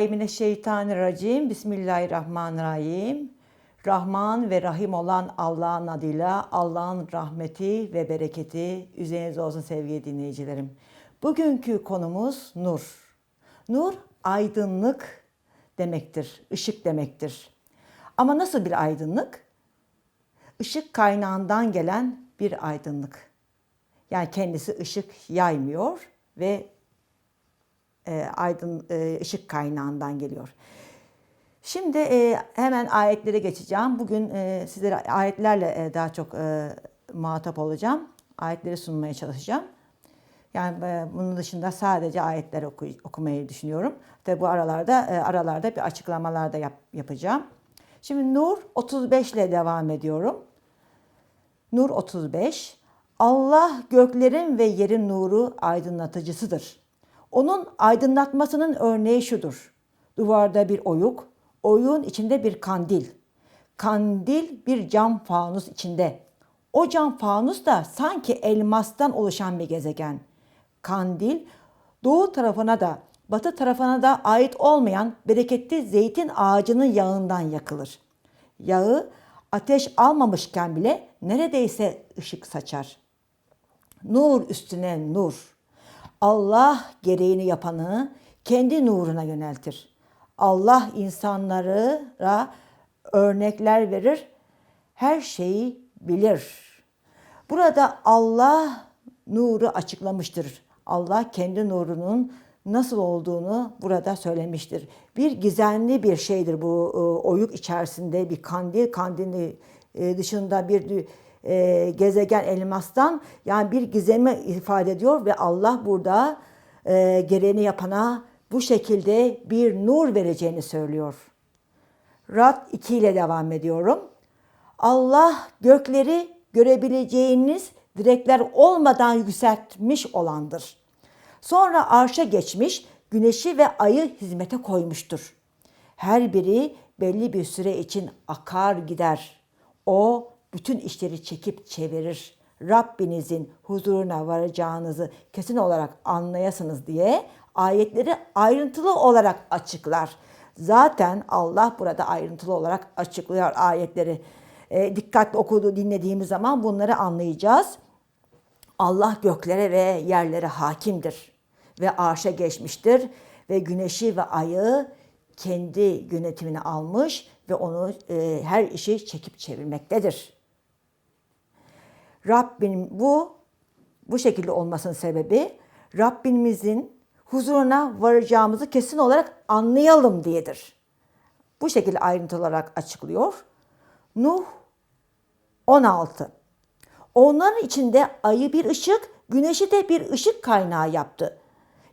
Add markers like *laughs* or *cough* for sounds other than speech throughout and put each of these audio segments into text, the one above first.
billahi mineşşeytanirracim. Bismillahirrahmanirrahim. Rahman ve Rahim olan Allah'ın adıyla Allah'ın rahmeti ve bereketi üzerinize olsun sevgili dinleyicilerim. Bugünkü konumuz nur. Nur aydınlık demektir, ışık demektir. Ama nasıl bir aydınlık? Işık kaynağından gelen bir aydınlık. Yani kendisi ışık yaymıyor ve e, aydın e, ışık kaynağından geliyor. Şimdi e, hemen ayetlere geçeceğim. Bugün e, sizlere ayetlerle daha çok e, muhatap olacağım. Ayetleri sunmaya çalışacağım. Yani bunun dışında sadece ayetler oku, okumayı düşünüyorum. Tabi bu aralarda aralarda bir açıklamalar da yap, yapacağım. Şimdi Nur 35 ile devam ediyorum. Nur 35. Allah göklerin ve yerin nuru aydınlatıcısıdır. Onun aydınlatmasının örneği şudur. Duvarda bir oyuk, oyuğun içinde bir kandil. Kandil bir cam fanus içinde. O cam fanus da sanki elmastan oluşan bir gezegen. Kandil doğu tarafına da batı tarafına da ait olmayan bereketli zeytin ağacının yağından yakılır. Yağı ateş almamışken bile neredeyse ışık saçar. Nur üstüne nur. Allah gereğini yapanı kendi nuruna yöneltir. Allah insanlara örnekler verir, her şeyi bilir. Burada Allah nuru açıklamıştır. Allah kendi nurunun nasıl olduğunu burada söylemiştir. Bir gizemli bir şeydir bu e, oyuk içerisinde bir kandil, kandili e, dışında bir e, gezegen elmastan yani bir gizemi ifade ediyor ve Allah burada gereğini yapana bu şekilde bir nur vereceğini söylüyor. Rad 2 ile devam ediyorum. Allah gökleri görebileceğiniz direkler olmadan yükseltmiş olandır. Sonra arşa geçmiş, güneşi ve ayı hizmete koymuştur. Her biri belli bir süre için akar gider. O bütün işleri çekip çevirir. Rabbinizin huzuruna varacağınızı kesin olarak anlayasınız diye ayetleri ayrıntılı olarak açıklar. Zaten Allah burada ayrıntılı olarak açıklıyor ayetleri. E, dikkatli okudu dinlediğimiz zaman bunları anlayacağız. Allah göklere ve yerlere hakimdir ve arşa geçmiştir ve güneşi ve ayı kendi yönetimine almış ve onu e, her işi çekip çevirmektedir. Rabbim bu bu şekilde olmasının sebebi Rabbimizin huzuruna varacağımızı kesin olarak anlayalım diyedir. Bu şekilde ayrıntı olarak açıklıyor. Nuh 16. Onların içinde ayı bir ışık, güneşi de bir ışık kaynağı yaptı.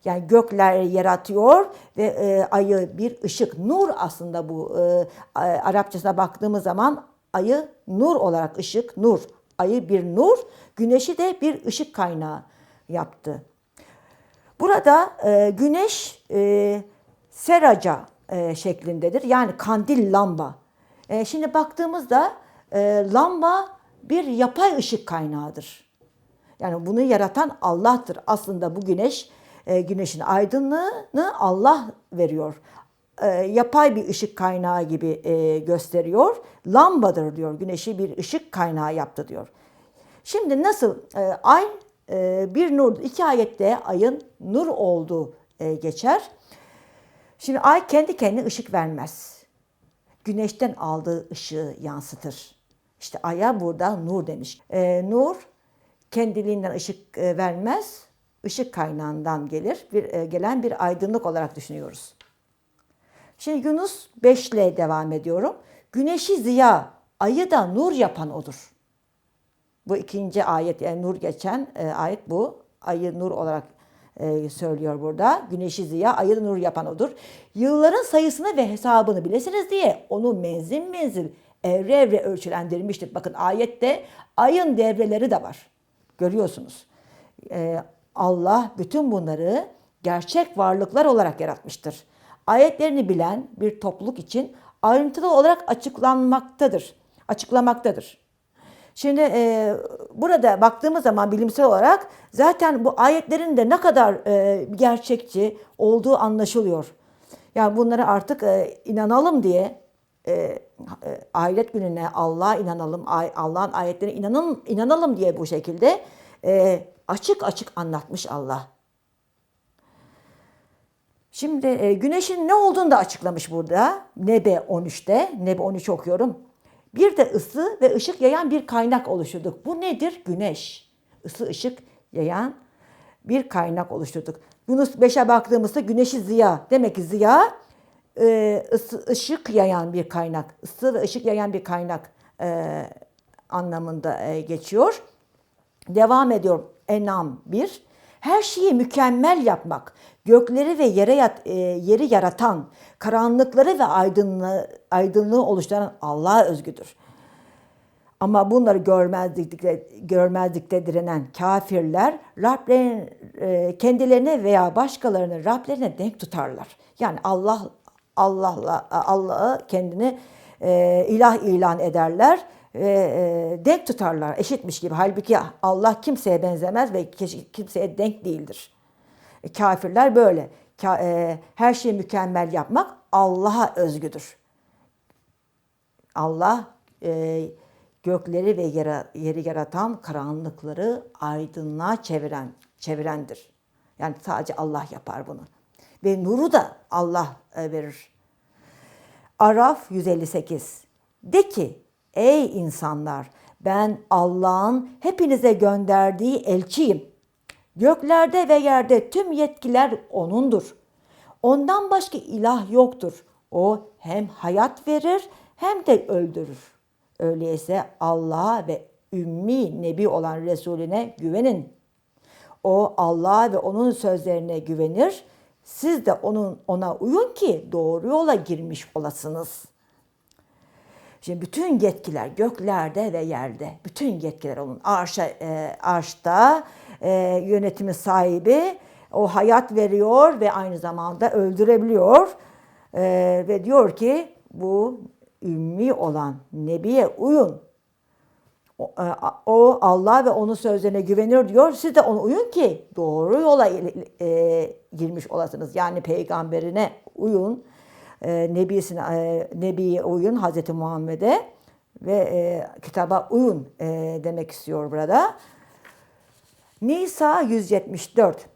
Yani gökler yaratıyor ve e, ayı bir ışık, nur aslında bu. E, Arapçasına baktığımız zaman ayı nur olarak ışık, nur. Ayı bir nur, güneşi de bir ışık kaynağı yaptı. Burada e, güneş e, seraca e, şeklindedir. Yani kandil lamba. E, şimdi baktığımızda e, lamba bir yapay ışık kaynağıdır. Yani bunu yaratan Allah'tır. Aslında bu güneş, e, güneşin aydınlığını Allah veriyor. E, yapay bir ışık kaynağı gibi e, gösteriyor. Lambadır diyor. Güneşi bir ışık kaynağı yaptı diyor. Şimdi nasıl e, ay e, bir nur, iki ayette ayın nur olduğu geçer. Şimdi ay kendi kendine ışık vermez. Güneşten aldığı ışığı yansıtır. İşte aya burada nur demiş. E, nur kendiliğinden ışık vermez, ışık kaynağından gelir, bir, gelen bir aydınlık olarak düşünüyoruz. Şimdi Yunus 5 ile devam ediyorum. Güneşi ziya, ayı da nur yapan odur. Bu ikinci ayet, yani nur geçen e, ayet bu. Ayı nur olarak e, söylüyor burada. Güneşi ziya, ayı nur yapan odur. Yılların sayısını ve hesabını bilesiniz diye onu menzil menzil evre evre ölçülendirmiştir. Bakın ayette ayın devreleri de var. Görüyorsunuz. Ee, Allah bütün bunları gerçek varlıklar olarak yaratmıştır. Ayetlerini bilen bir topluluk için ayrıntılı olarak açıklanmaktadır. Açıklamaktadır. Şimdi e, burada baktığımız zaman bilimsel olarak zaten bu ayetlerin de ne kadar e, gerçekçi olduğu anlaşılıyor. Yani bunları artık e, inanalım diye e, e, ahiret gününe Allah'a inanalım, Allah'ın ayetlerine inanalım, inanalım diye bu şekilde e, açık açık anlatmış Allah. Şimdi e, güneşin ne olduğunu da açıklamış burada. Nebe 13'te. Nebe 13 okuyorum. Bir de ısı ve ışık yayan bir kaynak oluşturduk. Bu nedir? Güneş. Isı, ışık yayan bir kaynak oluşturduk. Yunus 5'e baktığımızda güneşi ziya. Demek ki ziya e, ısı, ışık yayan bir kaynak. Isı ve ışık yayan bir kaynak e, anlamında e, geçiyor. Devam ediyorum. Enam 1. Her şeyi mükemmel yapmak, gökleri ve yere yat, e, yeri yaratan, karanlıkları ve aydınlığı, aydınlığı oluşturan Allah'a özgüdür. Ama bunları görmezlikte, görmezlikte direnen kafirler Rablerin, e, kendilerine veya başkalarını Rablerine denk tutarlar. Yani Allah Allah'la Allah'ı kendini e, ilah ilan ederler e, denk tutarlar eşitmiş gibi. Halbuki Allah kimseye benzemez ve kimseye denk değildir. E, kafirler böyle. Ka, e, her şeyi mükemmel yapmak Allah'a özgüdür. Allah e, gökleri ve yere, yeri yaratan karanlıkları aydınlığa çeviren çevirendir. Yani sadece Allah yapar bunu. Ve nuru da Allah e, verir. Araf 158. De ki ey insanlar ben Allah'ın hepinize gönderdiği elçiyim. Göklerde ve yerde tüm yetkiler O'nundur. Ondan başka ilah yoktur. O hem hayat verir hem de öldürür. Öyleyse Allah'a ve ümmi nebi olan Resulüne güvenin. O Allah'a ve onun sözlerine güvenir. Siz de onun ona uyun ki doğru yola girmiş olasınız. Şimdi bütün yetkiler göklerde ve yerde, bütün yetkiler onun arşa, e, arşta e, yönetimi sahibi, o hayat veriyor ve aynı zamanda öldürebiliyor. E, ve diyor ki bu ümmi olan Nebi'ye uyun. O, e, o Allah ve onun sözlerine güvenir diyor. Siz de ona uyun ki doğru yola e, girmiş olasınız. Yani peygamberine uyun. E, nebisine, e, Nebi'ye uyun Hazreti Muhammed'e ve e, kitaba uyun e, demek istiyor burada. Nisa 174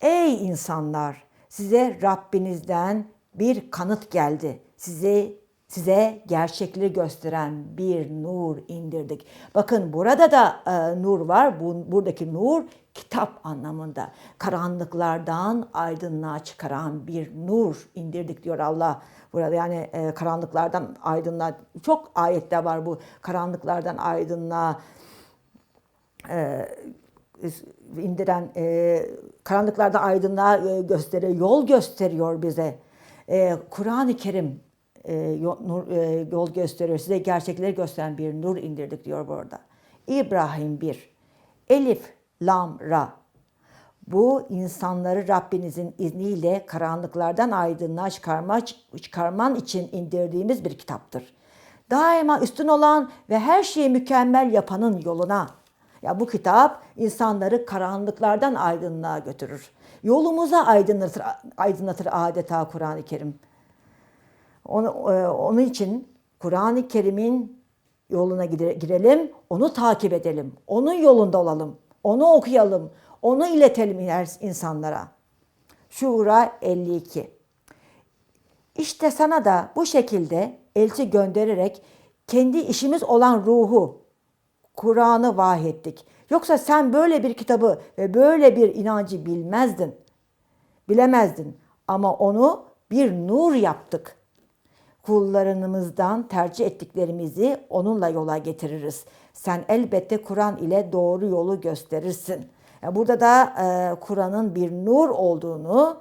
Ey insanlar size Rabbinizden bir kanıt geldi. Size size gerçekleri gösteren bir nur indirdik. Bakın burada da e, nur var. Bu, buradaki nur kitap anlamında. Karanlıklardan aydınlığa çıkaran bir nur indirdik diyor Allah. Burada yani e, karanlıklardan aydınlığa çok ayette var bu karanlıklardan aydınlığa e, indiren e, karanlıklardan aydınlığa e, gösteriyor, yol gösteriyor bize. E, Kur'an-ı Kerim nur, e, yol gösteriyor. Size gerçekleri gösteren bir nur indirdik diyor burada. İbrahim 1. Elif, Lam, Ra. Bu insanları Rabbinizin izniyle karanlıklardan aydınlığa çıkarma, çıkarman için indirdiğimiz bir kitaptır. Daima üstün olan ve her şeyi mükemmel yapanın yoluna. Ya bu kitap insanları karanlıklardan aydınlığa götürür. Yolumuza aydınlatır, aydınlatır adeta Kur'an-ı Kerim. Onu, e, onun için Kur'an-ı Kerim'in yoluna girelim, onu takip edelim, onun yolunda olalım, onu okuyalım, onu iletelim insanlara. Şura 52. İşte sana da bu şekilde elçi göndererek kendi işimiz olan ruhu, Kur'an'ı vahyettik. Yoksa sen böyle bir kitabı ve böyle bir inancı bilmezdin. Bilemezdin. Ama onu bir nur yaptık kullarımızdan tercih ettiklerimizi onunla yola getiririz. Sen elbette Kur'an ile doğru yolu gösterirsin. burada da e, Kur'an'ın bir nur olduğunu,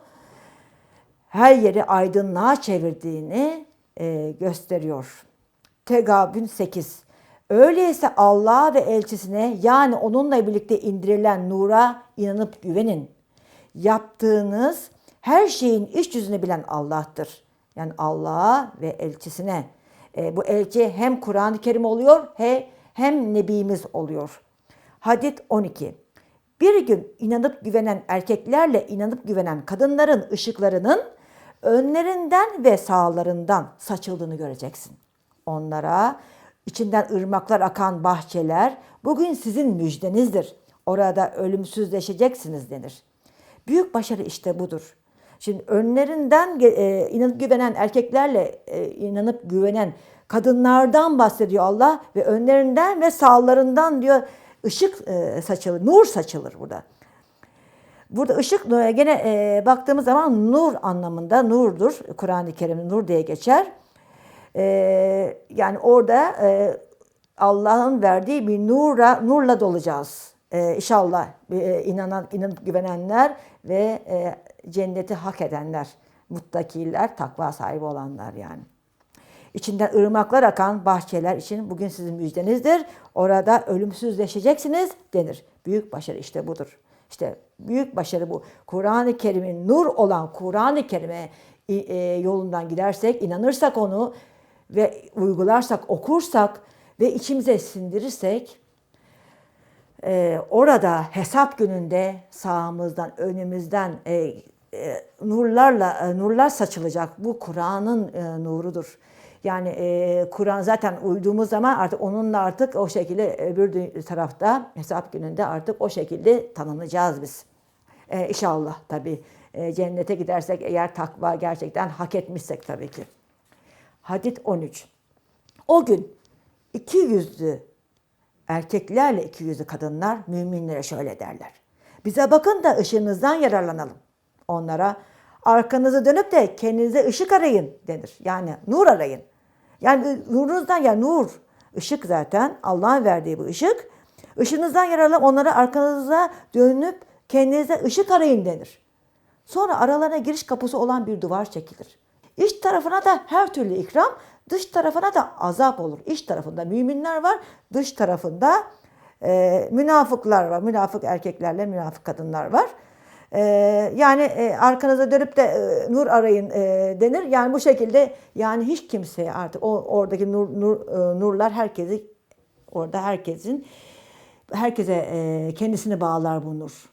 her yeri aydınlığa çevirdiğini e, gösteriyor. Tegabün 8. Öyleyse Allah'a ve elçisine yani onunla birlikte indirilen nura inanıp güvenin. Yaptığınız her şeyin iç yüzünü bilen Allah'tır. Yani Allah'a ve elçisine. E, bu elçi hem Kur'an-ı Kerim oluyor he, hem Nebimiz oluyor. Hadit 12. Bir gün inanıp güvenen erkeklerle inanıp güvenen kadınların ışıklarının önlerinden ve sağlarından saçıldığını göreceksin. Onlara içinden ırmaklar akan bahçeler bugün sizin müjdenizdir. Orada ölümsüzleşeceksiniz denir. Büyük başarı işte budur. Şimdi önlerinden e, inanıp güvenen erkeklerle e, inanıp güvenen kadınlardan bahsediyor Allah ve önlerinden ve sağlarından diyor ışık e, saçılır, nur saçılır burada. Burada ışık e, gene e, baktığımız zaman nur anlamında nurdur. Kur'an-ı Kerim nur diye geçer. E, yani orada e, Allah'ın verdiği bir nurla nurla dolacağız. E, inşallah e, inanan inanıp güvenenler ve e, cenneti hak edenler, muttakiler, takva sahibi olanlar yani. İçinden ırmaklar akan bahçeler için bugün sizin müjdenizdir. Orada ölümsüzleşeceksiniz denir. Büyük başarı işte budur. İşte büyük başarı bu. Kur'an-ı Kerim'in nur olan Kur'an-ı Kerim'e e, yolundan gidersek, inanırsak onu ve uygularsak, okursak ve içimize sindirirsek e, orada hesap gününde sağımızdan, önümüzden e, nurlarla e, nurlar saçılacak. Bu Kur'an'ın e, nurudur. Yani e, Kur'an zaten uyduğumuz zaman artık onunla artık o şekilde öbür tarafta hesap gününde artık o şekilde tanınacağız biz. E, inşallah tabii. Cennete gidersek eğer takva gerçekten hak etmişsek tabii ki. Hadit 13. O gün iki yüzlü erkeklerle iki yüzlü kadınlar müminlere şöyle derler. Bize bakın da ışığınızdan yararlanalım. Onlara arkanızı dönüp de kendinize ışık arayın denir. Yani nur arayın. Yani nurunuzdan yani nur, ışık zaten Allah'ın verdiği bu ışık. Işığınızdan yararlanıp onlara arkanıza dönüp kendinize ışık arayın denir. Sonra aralarına giriş kapısı olan bir duvar çekilir. İç tarafına da her türlü ikram, dış tarafına da azap olur. İç tarafında müminler var, dış tarafında e, münafıklar var. Münafık erkeklerle münafık kadınlar var. E, yani e, arkanıza dönüp de e, nur arayın e, denir. Yani bu şekilde yani hiç kimseye artık o oradaki nur, nur e, nurlar herkesi orada herkesin herkese e, kendisini bağlar bu nur.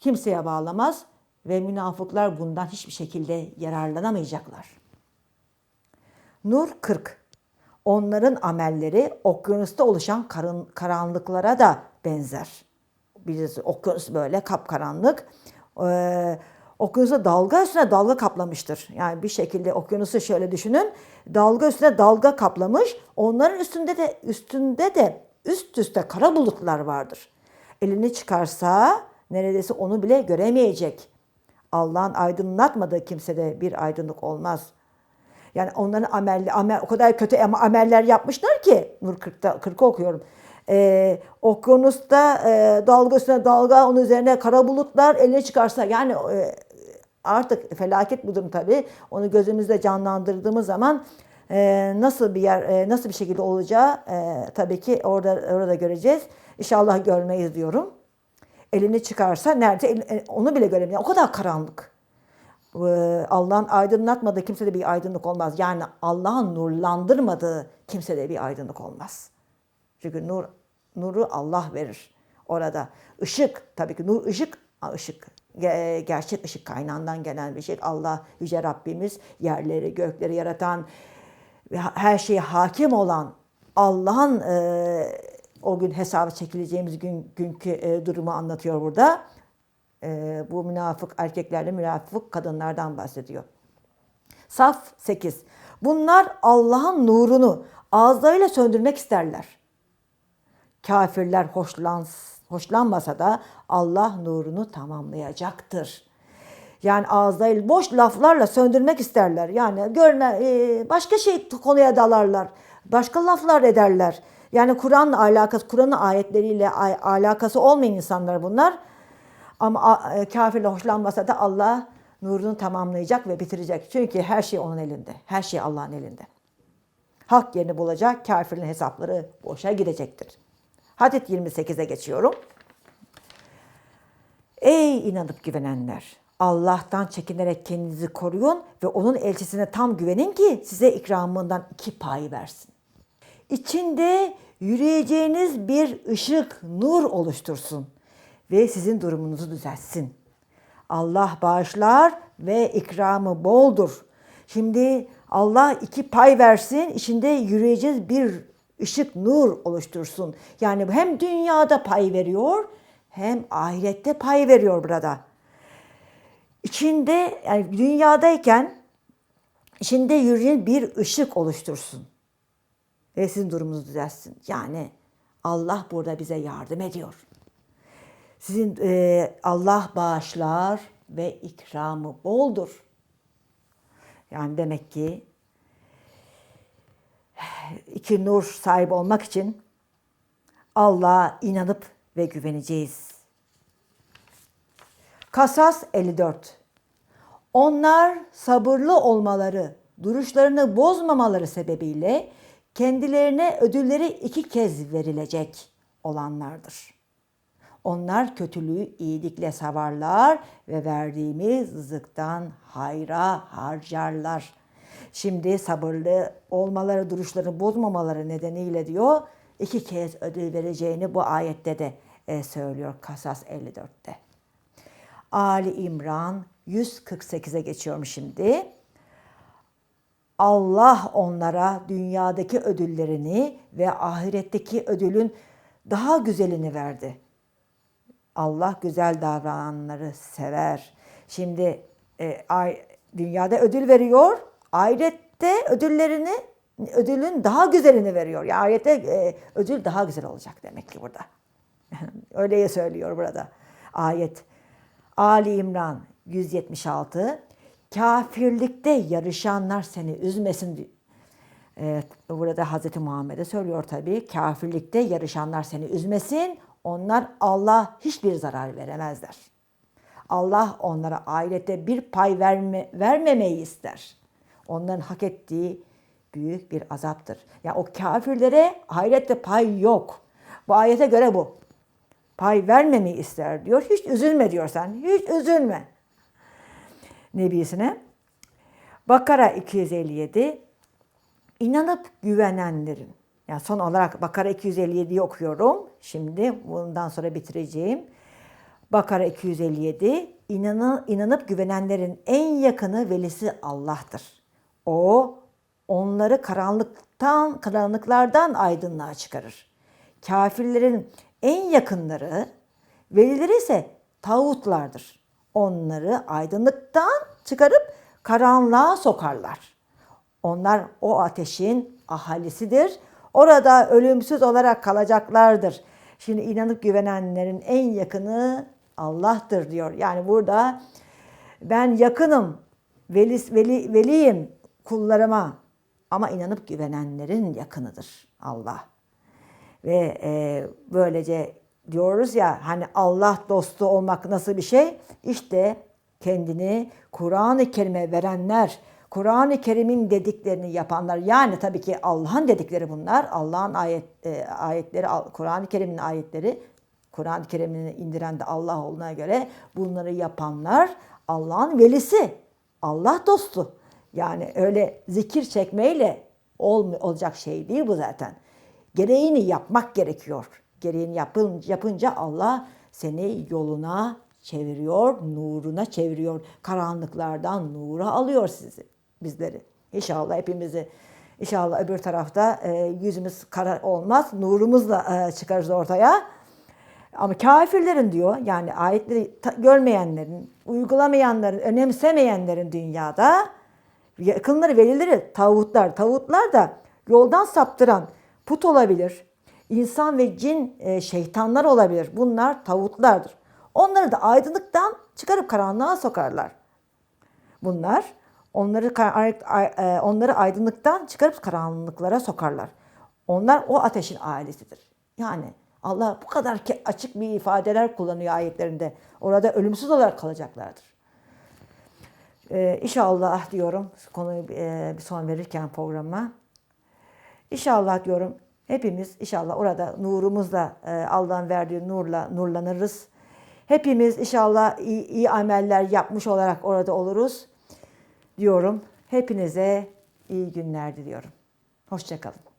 Kimseye bağlamaz ve münafıklar bundan hiçbir şekilde yararlanamayacaklar. Nur 40. Onların amelleri okyanusta oluşan karın, karanlıklara da benzer. Birisi okyanus böyle kapkaranlık. Ee, okyanusa dalga üstüne dalga kaplamıştır. Yani bir şekilde okyanusu şöyle düşünün. Dalga üstüne dalga kaplamış. Onların üstünde de üstünde de üst üste kara bulutlar vardır. Elini çıkarsa neredeyse onu bile göremeyecek. Allah'ın aydınlatmadığı kimsede bir aydınlık olmaz. Yani onların amelli, amel, o kadar kötü ameller yapmışlar ki Nur 40'ta 40'ı okuyorum. Ee, okyanusta e, dalga üstüne dalga, onun üzerine kara bulutlar eline çıkarsa yani e, artık felaket bu durum tabii. Onu gözümüzde canlandırdığımız zaman e, nasıl bir yer, e, nasıl bir şekilde olacağı e, tabii ki orada orada göreceğiz. İnşallah görmeyiz diyorum. Elini çıkarsa nerede e, onu bile göremiyor. O kadar karanlık. Allah'ın aydınlatmadığı kimsede bir aydınlık olmaz. Yani Allah'ın nurlandırmadığı kimsede bir aydınlık olmaz. Çünkü nur nuru Allah verir orada. Işık tabii ki nur ışık ışık gerçek ışık kaynağından gelen bir şey. Allah yüce Rabbimiz yerleri gökleri yaratan ve her şeye hakim olan Allah'ın e, o gün hesabı çekileceğimiz gün günkü e, durumu anlatıyor burada e, bu münafık erkeklerle münafık kadınlardan bahsediyor. Saf 8. Bunlar Allah'ın nurunu ağızlarıyla söndürmek isterler. Kafirler hoşlans, hoşlanmasa da Allah nurunu tamamlayacaktır. Yani ağızlarıyla boş laflarla söndürmek isterler. Yani görme e, başka şey konuya dalarlar. Başka laflar ederler. Yani Kur'an'la alakası, Kur'an'ın ayetleriyle alakası olmayan insanlar bunlar. Ama e, kafirle hoşlanmasa da Allah nurunu tamamlayacak ve bitirecek. Çünkü her şey onun elinde. Her şey Allah'ın elinde. Hak yerini bulacak, kafirin hesapları boşa gidecektir. Hadit 28'e geçiyorum. Ey inanıp güvenenler! Allah'tan çekinerek kendinizi koruyun ve onun elçisine tam güvenin ki size ikramından iki pay versin. İçinde yürüyeceğiniz bir ışık, nur oluştursun ve sizin durumunuzu düzeltsin. Allah bağışlar ve ikramı boldur. Şimdi Allah iki pay versin, içinde yürüyeceğiz bir ışık, nur oluştursun. Yani hem dünyada pay veriyor, hem ahirette pay veriyor burada. İçinde yani dünyadayken içinde yürüyen bir ışık oluştursun. Ve sizin durumunuzu düzeltsin. Yani Allah burada bize yardım ediyor. Sizin e, Allah bağışlar ve ikramı boldur. Yani demek ki iki nur sahibi olmak için Allah'a inanıp ve güveneceğiz. Kasas 54 Onlar sabırlı olmaları, duruşlarını bozmamaları sebebiyle kendilerine ödülleri iki kez verilecek olanlardır. Onlar kötülüğü iyilikle savarlar ve verdiğimiz rızıktan hayra harcarlar. Şimdi sabırlı olmaları, duruşlarını bozmamaları nedeniyle diyor, iki kez ödül vereceğini bu ayette de e, söylüyor Kasas 54'te. Ali İmran 148'e geçiyorum şimdi. Allah onlara dünyadaki ödüllerini ve ahiretteki ödülün daha güzelini verdi. Allah güzel davrananları sever. Şimdi e, ay, dünyada ödül veriyor, ahirette ödüllerini ödülün daha güzelini veriyor. Yani ahirette e, ödül daha güzel olacak demek ki burada. *laughs* Öyle söylüyor burada ayet. Ali İmran 176 Kafirlikte yarışanlar seni üzmesin. Evet, burada Hazreti Muhammed'e söylüyor tabii. Kafirlikte yarışanlar seni üzmesin. Onlar Allah hiçbir zarar veremezler. Allah onlara ahirette bir pay verme, vermemeyi ister. Onların hak ettiği büyük bir azaptır. Yani o kafirlere ahirette pay yok. Bu ayete göre bu. Pay vermemeyi ister diyor. Hiç üzülme diyor sen. Hiç üzülme. Nebisine. Bakara 257 İnanıp güvenenlerin yani son olarak Bakara 257'yi okuyorum. Şimdi bundan sonra bitireceğim. Bakara 257 inanı, inanıp güvenenlerin en yakını velisi Allah'tır. O onları karanlıktan karanlıklardan aydınlığa çıkarır. Kafirlerin en yakınları velileri ise tağutlardır. Onları aydınlıktan çıkarıp karanlığa sokarlar. Onlar o ateşin ahalisidir. Orada ölümsüz olarak kalacaklardır. Şimdi inanıp güvenenlerin en yakını Allah'tır diyor. Yani burada ben yakınım, veli, veli, veliyim kullarıma ama inanıp güvenenlerin yakınıdır Allah. Ve e, böylece diyoruz ya hani Allah dostu olmak nasıl bir şey? İşte kendini Kur'an-ı Kerim'e verenler, Kur'an-ı Kerim'in dediklerini yapanlar yani tabii ki Allah'ın dedikleri bunlar. Allah'ın ayet e, ayetleri Kur'an-ı Kerim'in ayetleri Kur'an-ı Kerim'ini indiren de Allah olduğuna göre bunları yapanlar Allah'ın velisi. Allah dostu. Yani öyle zikir çekmeyle ol, olacak şey değil bu zaten. Gereğini yapmak gerekiyor. Gereğini yapın, yapınca Allah seni yoluna çeviriyor, nuruna çeviriyor. Karanlıklardan nura alıyor sizi bizleri. İnşallah hepimizi inşallah öbür tarafta e, yüzümüz kara olmaz. Nurumuzla e, çıkarız ortaya. Ama kafirlerin diyor yani ayetleri görmeyenlerin, uygulamayanların, önemsemeyenlerin dünyada yakınları velileri tavutlar. Tavutlar da yoldan saptıran put olabilir. İnsan ve cin e, şeytanlar olabilir. Bunlar tavutlardır. Onları da aydınlıktan çıkarıp karanlığa sokarlar. Bunlar Onları e, onları aydınlıktan çıkarıp karanlıklara sokarlar. Onlar o ateşin ailesidir. Yani Allah bu kadar açık bir ifadeler kullanıyor ayetlerinde. Orada ölümsüz olarak kalacaklardır. Ee, inşallah diyorum konuyu e, son verirken programa. İnşallah diyorum hepimiz inşallah orada nurumuzla e, Allah'ın verdiği nurla nurlanırız. Hepimiz inşallah iyi, iyi ameller yapmış olarak orada oluruz diyorum. Hepinize iyi günler diliyorum. Hoşçakalın.